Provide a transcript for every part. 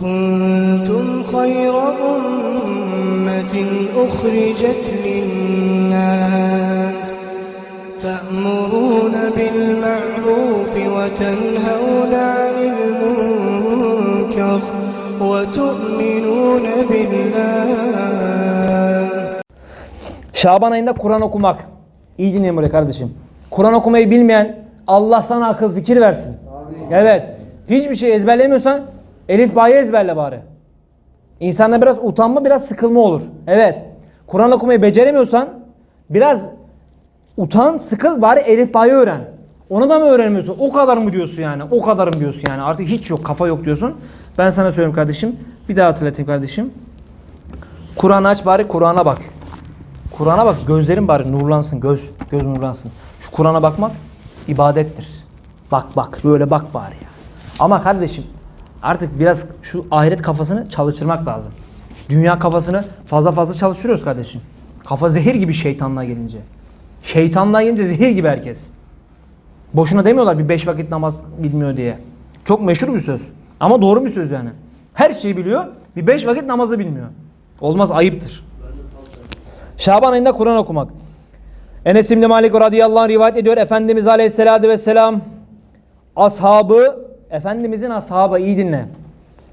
كنتم خير أمة أخرجت للناس تأمرون بالمعروف وتنهون عن المنكر وتؤمنون بالله Şaban ayında Kur'an okumak. İyi dinleyin buraya kardeşim. Kur'an okumayı bilmeyen Allah sana akıl fikir versin. Evet. Hiçbir şey ezberlemiyorsan Elif Ba'yı ezberle bari. İnsanda biraz utanma biraz sıkılma olur. Evet. Kur'an okumayı beceremiyorsan biraz utan sıkıl bari Elif Ba'yı öğren. Onu da mı öğrenmiyorsun? O kadar mı diyorsun yani? O kadarım diyorsun yani. Artık hiç yok kafa yok diyorsun. Ben sana söyleyeyim kardeşim. Bir daha hatırlatayım kardeşim. Kur'an aç bari Kur'an'a bak. Kur'an'a bak gözlerin bari nurlansın göz göz nurlansın. Şu Kur'an'a bakmak ibadettir. Bak bak böyle bak bari ya. Ama kardeşim artık biraz şu ahiret kafasını çalıştırmak lazım. Dünya kafasını fazla fazla çalıştırıyoruz kardeşim. Kafa zehir gibi şeytanlığa gelince. Şeytanlığa gelince zehir gibi herkes. Boşuna demiyorlar bir beş vakit namaz bilmiyor diye. Çok meşhur bir söz. Ama doğru bir söz yani. Her şeyi biliyor. Bir beş vakit namazı bilmiyor. Olmaz ayıptır. Şaban ayında Kur'an okumak. Enes İbni Malik radıyallahu anh rivayet ediyor. Efendimiz aleyhissalatü vesselam ashabı, Efendimizin ashabı iyi dinle.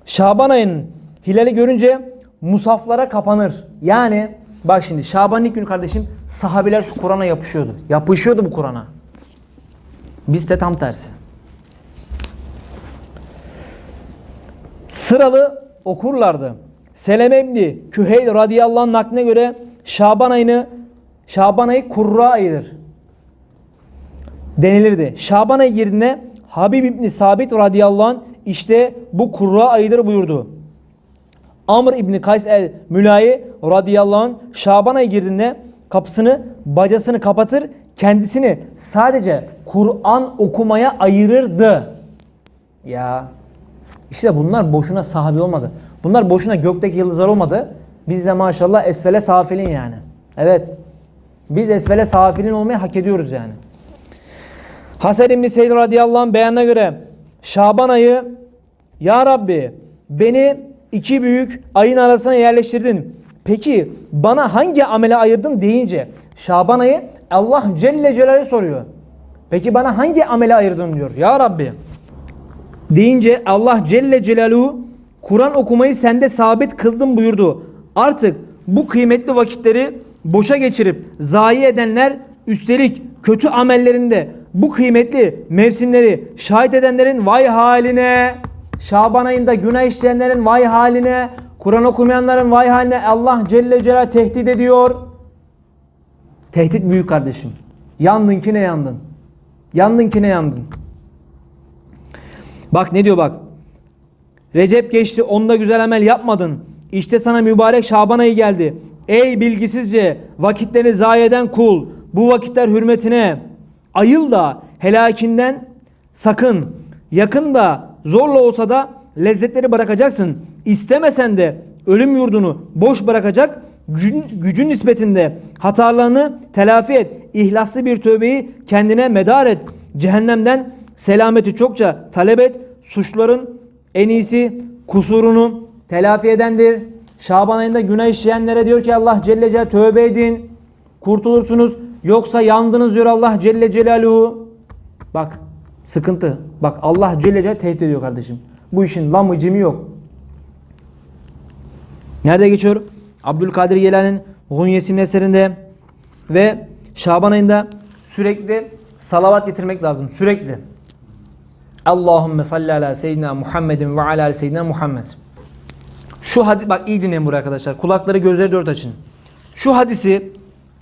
Şaban ayının hilali görünce musaflara kapanır. Yani bak şimdi Şaban ilk günü kardeşim sahabiler şu Kur'an'a yapışıyordu. Yapışıyordu bu Kur'an'a. Biz de tam tersi. Sıralı okurlardı. Seleme İbni Küheyl radıyallahu anh nakline göre Şaban ayını Şaban ayı kurra ayıdır. Denilirdi. Şaban ayı girdiğinde Habib İbni Sabit radıyallahu anh işte bu kurra ayıdır buyurdu. Amr İbni Kays el Mülayi radıyallahu anh Şaban ayı girdiğinde kapısını bacasını kapatır kendisini sadece Kur'an okumaya ayırırdı. Ya işte bunlar boşuna sahabi olmadı. Bunlar boşuna gökteki yıldızlar olmadı. Biz de maşallah esfele safilin yani. Evet. Biz esfele safilin olmayı hak ediyoruz yani. Hasan İbni Seyyid radıyallahu anh beyanına göre Şaban ayı Ya Rabbi beni iki büyük ayın arasına yerleştirdin. Peki bana hangi amele ayırdın deyince Şaban ayı Allah Celle Celaluhu soruyor. Peki bana hangi amele ayırdın diyor. Ya Rabbi deyince Allah Celle Celaluhu Kur'an okumayı sende sabit kıldım buyurdu. Artık bu kıymetli vakitleri boşa geçirip zayi edenler üstelik kötü amellerinde bu kıymetli mevsimleri şahit edenlerin vay haline Şaban ayında günah işleyenlerin vay haline Kur'an okumayanların vay haline Allah Celle Celaluhu tehdit ediyor. Tehdit büyük kardeşim. Yandın ki ne yandın? Yandın ki ne yandın? Bak ne diyor bak. Recep geçti onda güzel amel yapmadın. İşte sana mübarek Şaban ayı geldi. Ey bilgisizce vakitlerini zayi eden kul. Bu vakitler hürmetine ayıl da helakinden sakın. Yakında zorla olsa da lezzetleri bırakacaksın. İstemesen de ölüm yurdunu boş bırakacak gücün, gücün nispetinde hatalarını telafi et. İhlaslı bir tövbeyi kendine medar et. Cehennemden selameti çokça talep et. Suçların en iyisi kusurunu telafi edendir. Şaban ayında günah işleyenlere diyor ki Allah Celle Celaluhu tövbe edin. Kurtulursunuz. Yoksa yandınız diyor Allah Celle Celaluhu. Bak sıkıntı. Bak Allah Celle Celaluhu tehdit ediyor kardeşim. Bu işin lamı cimi yok. Nerede geçiyor? Abdülkadir Geylani'nin Gunyesi eserinde ve Şaban ayında sürekli salavat getirmek lazım. Sürekli. Allahümme salli ala seyyidina Muhammedin ve ala seyyidina Muhammed. Şu hadis bak iyi dinleyin buraya arkadaşlar. Kulakları gözleri dört açın. Şu hadisi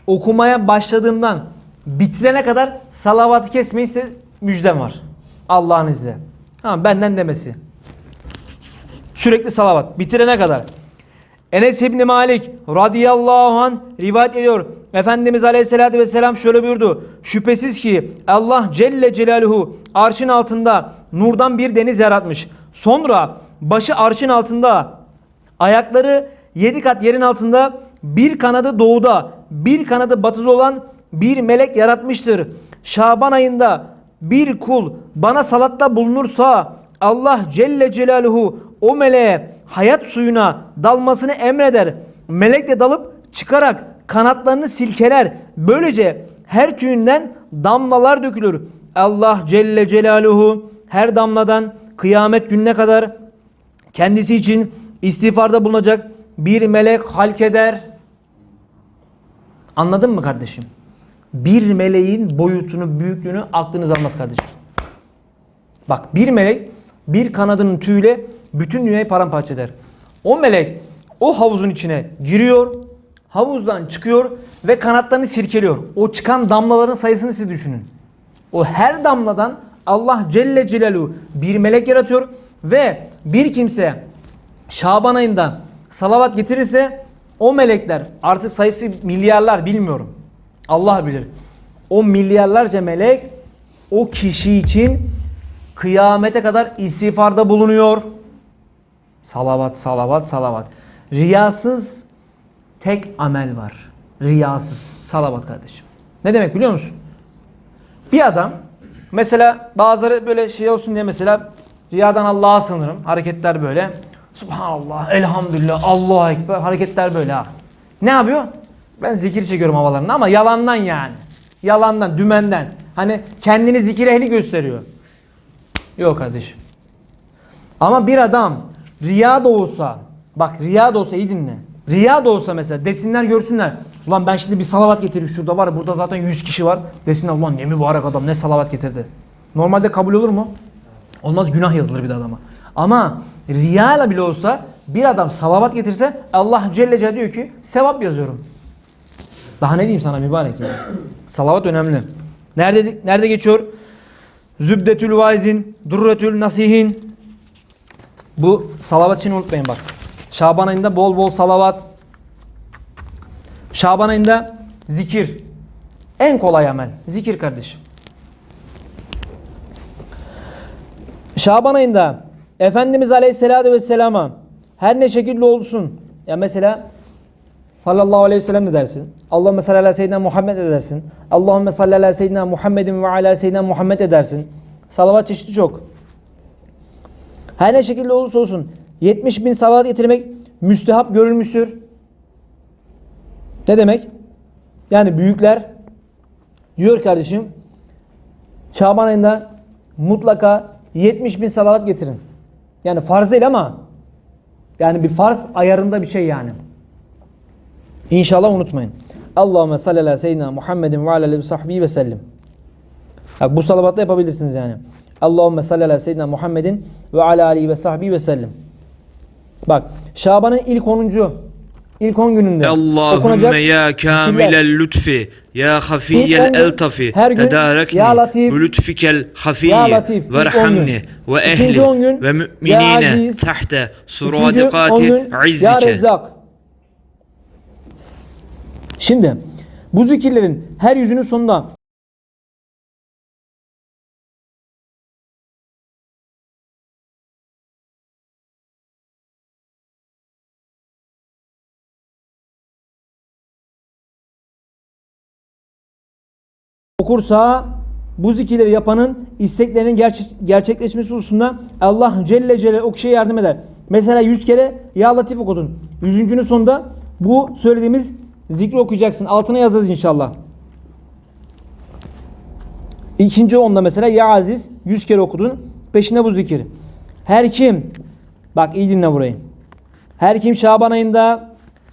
okumaya başladığımdan bitirene kadar salavatı kesmeyi size müjdem var. Allah'ın izniyle. Ha, benden demesi. Sürekli salavat. Bitirene kadar. Enes İbni Malik radıyallahu an rivayet ediyor. Efendimiz aleyhissalatü vesselam şöyle buyurdu. Şüphesiz ki Allah Celle Celaluhu arşın altında nurdan bir deniz yaratmış. Sonra başı arşın altında ayakları yedi kat yerin altında bir kanadı doğuda bir kanadı batıda olan bir melek yaratmıştır. Şaban ayında bir kul bana salatta bulunursa Allah Celle Celaluhu o meleğe hayat suyuna dalmasını emreder. Melek de dalıp çıkarak kanatlarını silkeler. Böylece her tüyünden damlalar dökülür. Allah Celle Celaluhu her damladan kıyamet gününe kadar kendisi için istiğfarda bulunacak bir melek halk eder. Anladın mı kardeşim? Bir meleğin boyutunu, büyüklüğünü aklınız almaz kardeşim. Bak bir melek bir kanadının tüyüyle bütün dünyayı paramparça eder. O melek o havuzun içine giriyor, havuzdan çıkıyor ve kanatlarını sirkeliyor. O çıkan damlaların sayısını siz düşünün. O her damladan Allah Celle Celaluhu bir melek yaratıyor ve bir kimse Şaban ayında salavat getirirse o melekler artık sayısı milyarlar bilmiyorum. Allah bilir. O milyarlarca melek o kişi için kıyamete kadar istiğfarda bulunuyor. Salavat, salavat, salavat. Riyasız tek amel var. Riyasız. Salavat kardeşim. Ne demek biliyor musun? Bir adam mesela bazıları böyle şey olsun diye mesela riyadan Allah'a sınırım. Hareketler böyle. Subhanallah, elhamdülillah, Allahu Ekber. Hareketler böyle ha. Ne yapıyor? Ben zikir çekiyorum havalarında ama yalandan yani. Yalandan, dümenden. Hani kendini zikir ehli gösteriyor. Yok kardeşim. Ama bir adam riya da olsa, bak riya da olsa iyi dinle. Riya da olsa mesela desinler görsünler. Ulan ben şimdi bir salavat getireyim şurada var burada zaten 100 kişi var. Desinler ulan ne mübarek adam ne salavat getirdi. Normalde kabul olur mu? Olmaz günah yazılır bir de adama. Ama riyayla bile olsa bir adam salavat getirse Allah Celle Celle diyor ki sevap yazıyorum. Daha ne diyeyim sana mübarek ya. Salavat önemli. Nerede nerede geçiyor? Zübdetül vaizin, durretül nasihin. Bu salavat için unutmayın bak. Şaban ayında bol bol salavat. Şaban ayında zikir. En kolay amel. Zikir kardeşim. Şaban ayında Efendimiz Aleyhisselatü Vesselam'a her ne şekilde olsun. Ya mesela sallallahu aleyhi ve sellem de dersin. Allahümme salli ala seyyidina Muhammed edersin. Allahümme salli ala seyyidina Muhammedin ve ala seyyidina Muhammed edersin. Salavat çeşidi çok. Her ne şekilde olursa olsun 70 bin salavat getirmek müstehap görülmüştür. Ne demek? Yani büyükler diyor kardeşim Şaban ayında mutlaka 70 bin salavat getirin. Yani farz değil ama yani bir farz ayarında bir şey yani. İnşallah unutmayın. Allahümme salli ala seyyidina Muhammedin ve ala sahbihi ve sellim. Bak bu salavatla yapabilirsiniz yani. Allahümme salli ala seyyidina Muhammedin ve ala aleyhi ve sahbihi ve sellim. Bak Şaban'ın ilk 10. İlk 10 gününde. Allahümme ya kamilel lütfi, ya hafiyel eltafi, tedarekni, ya latif, lütfikel hafiyi, verhamni, ve ehli, ve müminine, tahte, suradikati, izzike. Şimdi bu zikirlerin her yüzünün sonunda okursa bu zikirleri yapanın isteklerinin gerçek- gerçekleşmesi hususunda Allah Celle Celle o kişiye yardım eder. Mesela 100 kere Ya Latif okudun. Yüzüncünün sonunda bu söylediğimiz zikri okuyacaksın. Altına yazacağız inşallah. İkinci onda mesela Ya Aziz 100 kere okudun. Peşinde bu zikir. Her kim bak iyi dinle burayı. Her kim Şaban ayında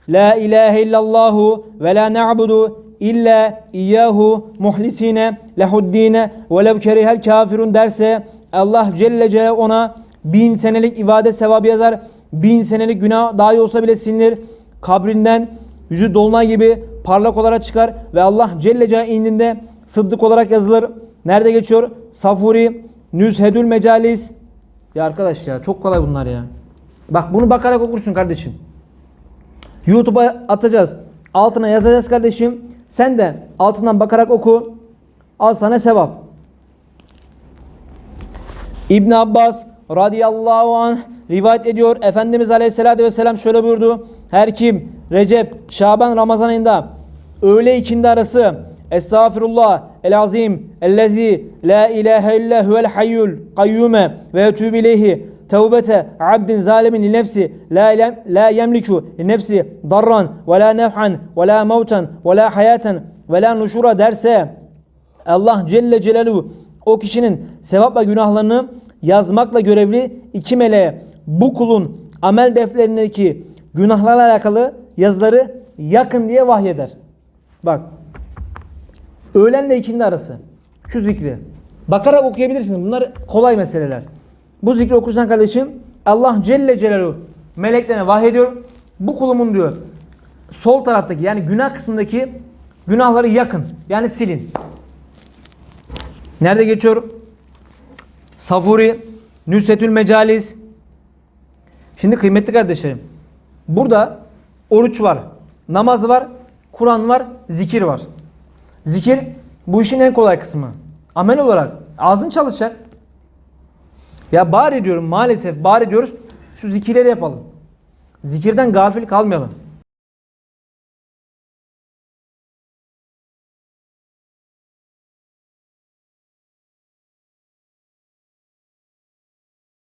La ilahe illallahu ve la na'budu illa iyyahu muhlisine lehuddine ve lev kerihel kafirun derse Allah Celle Celle ona bin senelik ibadet sevabı yazar. Bin senelik günah dahi olsa bile silinir. Kabrinden yüzü dolunay gibi parlak olarak çıkar ve Allah Celle Celle indinde sıddık olarak yazılır. Nerede geçiyor? Safuri, Nüzhedül Mecalis. Ya arkadaş ya çok kolay bunlar ya. Bak bunu bakarak okursun kardeşim. YouTube'a atacağız. Altına yazacağız kardeşim. Sen de altından bakarak oku. Al sana sevap. İbn Abbas radıyallahu anh rivayet ediyor. Efendimiz aleyhissalatü vesselam şöyle buyurdu. Her kim Recep, Şaban, Ramazan ayında öğle ikindi arası Estağfirullah, el azim ellezî la ilahe illa huvel hayyul kayyume ve etûbü ileyhi tevbete abdin zalimin li nefsi la, la yemliku li nefsi darran ve la nef'an ve la mevten ve la hayaten ve la nuşura derse Allah Celle Celaluhu o kişinin sevapla günahlarını yazmakla görevli iki meleğe bu kulun amel defterindeki günahlarla alakalı yazıları yakın diye vahyeder. Bak. Öğlenle ikindi arası. Şu zikri. Bakarak okuyabilirsiniz. Bunlar kolay meseleler. Bu zikri okursan kardeşim Allah Celle Celaluhu meleklerine vahyediyor. Bu kulumun diyor sol taraftaki yani günah kısmındaki günahları yakın. Yani silin. Nerede geçiyor? Safuri, Nüsetül Mecalis. Şimdi kıymetli kardeşlerim. Burada oruç var, namaz var, Kur'an var, zikir var. Zikir bu işin en kolay kısmı. Amel olarak ağzın çalışacak. Ya bari diyorum maalesef bari diyoruz şu zikirleri yapalım. Zikirden gafil kalmayalım.